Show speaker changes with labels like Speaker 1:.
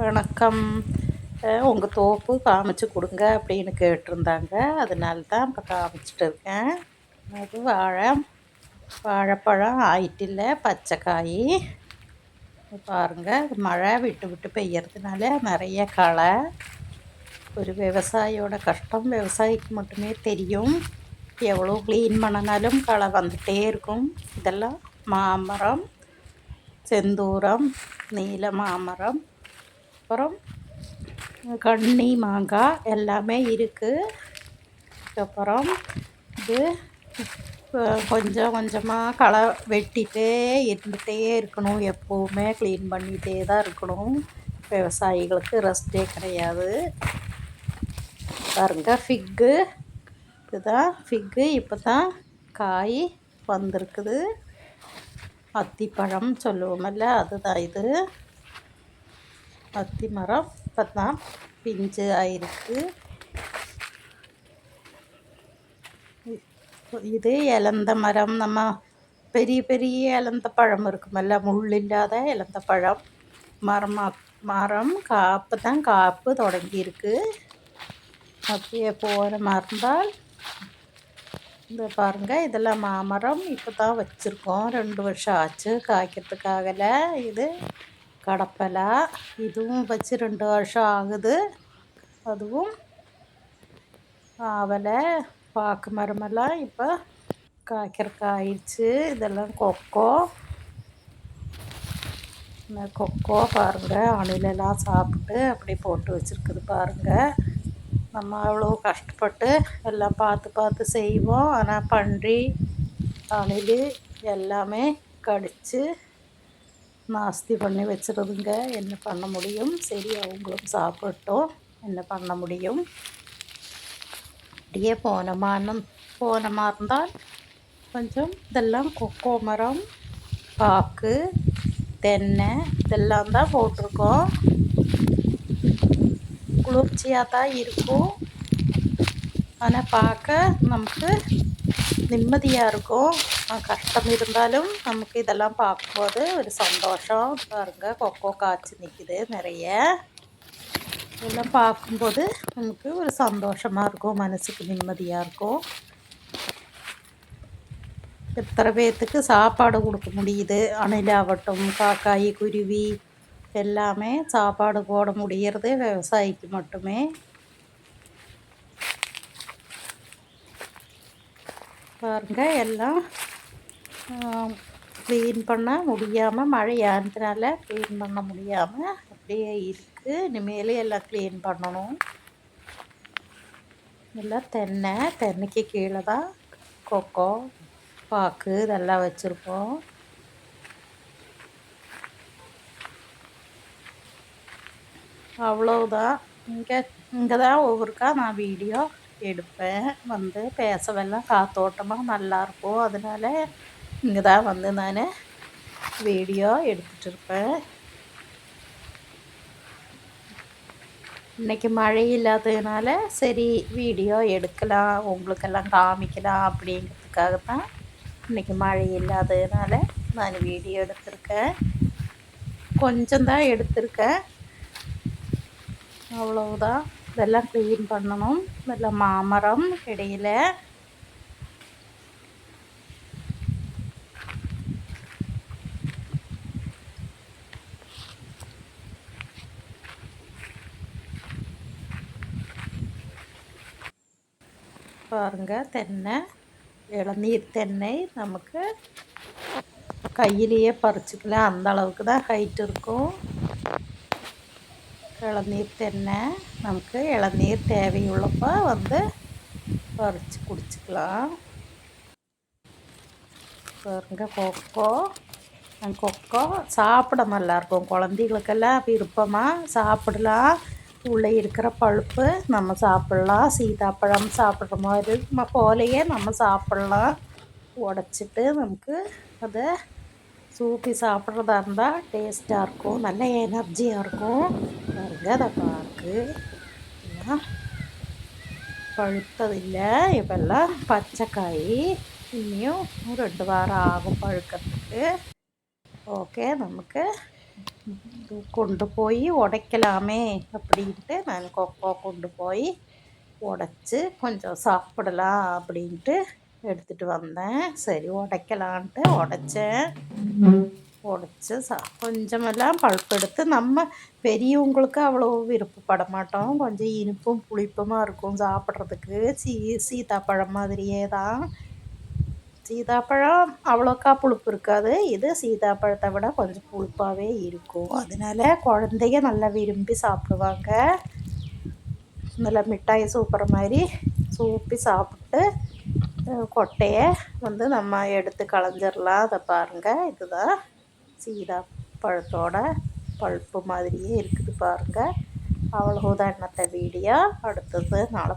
Speaker 1: வணக்கம். உங்கள் தோப்பு காமிச்சு கொடுங்க அப்படின்னு கேட்டிருந்தாங்க. அதனால தான் இப்போ காமிச்சிட்டு இருக்கேன். அது வாழை வாழைப்பழம் ஆயிட்டில்ல பச்சைக்காய். பாருங்கள் மழை விட்டு விட்டு பெய்யறதுனால நிறைய களை. ஒரு விவசாயியோட கஷ்டம் விவசாயிக்கு மட்டுமே தெரியும். எவ்வளோ க்ளீன் பண்ணினாலும் களை வந்துகிட்டே இருக்கும். இதெல்லாம் மாமரம் செந்தூரம் நீல மாமரம் அப்புறம் கன்னி மாங்காய் எல்லாமே இருக்குது அப்புறம் இது கொஞ்சம் கொஞ்சமாக களை வெட்டிகிட்டே இருந்துகிட்டே இருக்கணும். எப்போவுமே க்ளீன் பண்ணிகிட்டே தான் இருக்கணும். விவசாயிகளுக்கு ரெஸ்ட்டே கிடையாது. பாருங்க ஃபிக்கு இதுதான் ஃபிக்கு இப்போ தான் காய் வந்திருக்குது. அத்திப்பழம் சொல்லுவோமல்ல அதுதான் இது. அத்தி மரம் இப்போ தான் பிஞ்சு ஆயிருக்கு. இது இலந்த மரம். நம்ம பெரிய பெரிய இலந்த பழம் இருக்குமல்ல முள் இல்லாத இலந்த பழம். மரம் மரம் காப்பு தான் காப்பு தொடங்கியிருக்கு. அப்படியே போகிற மறந்தால் இந்த பாருங்கள் இதெல்லாம் மாமரம். இப்போ தான் வச்சுருக்கோம். ரெண்டு வருஷம் ஆச்சு காய்க்கிறதுக்காகல. இது கடப்பலை. இதுவும் வச்சு ரெண்டு வருஷம் ஆகுது. அதுவும் ஆவலை பாக்கு மரமெல்லாம் இப்போ காய்க்கிறக்கு ஆயிடுச்சு. இதெல்லாம் கொக்கோ. இந்த கொக்கோ பாருங்கள் அணிலெல்லாம் சாப்பிட்டு அப்படி போட்டு வச்சுருக்குது பாருங்கள் நம்ம அவ்வளோ கஷ்டப்பட்டு எல்லாம் பார்த்து பார்த்து செய்வோம். ஆனால் பன்றி அணில் எல்லாமே கடித்து நாஸ்தி பண்ணி வச்சுருதுங்க. என்ன பண்ண முடியும்? சரி அவங்களும் சாப்பிட்டோம். என்ன பண்ண முடியும்? அப்படியே போனமான போனமா இருந்தால் கொஞ்சம் இதெல்லாம் கொக்கோ மரம் பாக்கு தென்னை இதெல்லாம் தான் போட்டிருக்கோம். குளிர்ச்சியாக தான் இருக்கும். ஆனால் பார்க்க நமக்கு நிம்மதியாக இருக்கும். கஷ்டம் இருந்தாலும் நமக்கு இதெல்லாம் பார்க்கும்போது ஒரு சந்தோஷம் பாருங்க கொக்கோ காய்ச்சி நிற்கிது நிறைய இதெல்லாம் பார்க்கும்போது நமக்கு ஒரு சந்தோஷமாக இருக்கும் மனசுக்கு நிம்மதியாக இருக்கும் எத்தனை பேர்த்துக்கு சாப்பாடு கொடுக்க முடியுது அணிலாகட்டும் காக்காய் குருவி எல்லாமே சாப்பாடு போட முடியறது விவசாயிக்கு மட்டுமே பாருங்கள் எல்லாம் க்ளீன் பண்ண முடியாமல் மழை ஏறதுனால க்ளீன் பண்ண முடியாமல் அப்படியே இருக்குது இனிமேல் எல்லாம் க்ளீன் பண்ணணும். எல்லாம் தென்னை தென்னைக்கு கீழே தான் கொக்கோ பாக்கு இதெல்லாம் வச்சுருக்கோம் அவ்வளவுதான். இங்கே இங்கே தான் ஒவ்வொருக்கா நான் வீடியோ எடுப்பேன். வந்து பேசவெல்லாம் காத்தோட்டமாக நல்லாயிருக்கும் அதனால இங்கே தான் வந்து நான் வீடியோ எடுத்துகிட்டு இருப்பேன் இன்றைக்கி மழை இல்லாததுனால சரி வீடியோ எடுக்கலாம் உங்களுக்கெல்லாம் காமிக்கலாம் அப்படிங்கிறதுக்காக தான் இன்றைக்கி மழை இல்லாததுனால நான் வீடியோ எடுத்திருக்கேன். கொஞ்சம் தான் எடுத்திருக்கேன். அவ்வளவுதான். இதெல்லாம் க்ளீன் பண்ணணும். இதெல்லாம் மாமரம் இடையில். பாருங்கள் தென்னை இளநீர் தென்னை நமக்கு கையிலேயே பறிச்சிக்கலாம் அந்த அளவுக்கு தான் ஹைட் இருக்கும். இளநீர் தென்னை நமக்கு இளநீர் தேவையுள்ளப்போ வந்து பறித்து குடிச்சிக்கலாம். பாருங்க கொக்கோ. கொக்கோ சாப்பிட நல்லாயிருக்கும் குழந்தைகளுக்கெல்லாம் விருப்பமாக சாப்பிடலாம். உள்ளே இருக்கிற பழுப்பு நம்ம சாப்பிட்லாம். சீதாப்பழம் சாப்பிட்ற மாதிரி நம்ம போலையே நம்ம சாப்பிட்லாம். உடச்சிட்டு நமக்கு அதை சூப்பி சாப்பிட்றதா இருந்தால் டேஸ்ட்டாக இருக்கும். நல்ல எனர்ஜியாக இருக்கும். பாருங்க அதை பார்க்கு பழுத்ததில்லை இப்போல்லாம் பச்சைக்காய். இன்னும் ரெண்டு வாரம் ஆகும் பழுக்கிறதுக்கு. ஓகே நமக்கு கொண்டு போய் உடைக்கலாமே அப்படின்ட்டு நான் கொக்கோ கொண்டு போய் உடைச்சி கொஞ்சம் சாப்பிடலாம் அப்படின்ட்டு எடுத்துகிட்டு வந்தேன். சரி உடைக்கலான்ட்டு உடைச்சேன். உடச்சி சா கொஞ்சமெல்லாம் பழுப்பெடுத்து நம்ம பெரியவங்களுக்கு அவ்வளோ விருப்பப்பட மாட்டோம். கொஞ்சம் இனிப்பும் புளிப்புமாக இருக்கும் சாப்பிட்றதுக்கு. சீ சீதாப்பழம் மாதிரியே தான் சீதாப்பழம் அவ்வளோக்கா புளிப்பு இருக்காது. இது சீதாப்பழத்தை விட கொஞ்சம் புளிப்பாகவே இருக்கும். அதனால குழந்தைங்க நல்லா விரும்பி சாப்பிடுவாங்க. நல்லா மிட்டாய் சூப்பர் மாதிரி சூப்பி சாப்பிட்டு கொட்டையை வந்து நம்ம எடுத்து களைஞ்சிடலாம் அதை பாருங்கள் இதுதான் சீதா பழத்தோட பழுப்பு மாதிரியே இருக்குது பாருங்கள் அவ்வளோதான் என்னத்த வீடியோ. அடுத்தது நாளை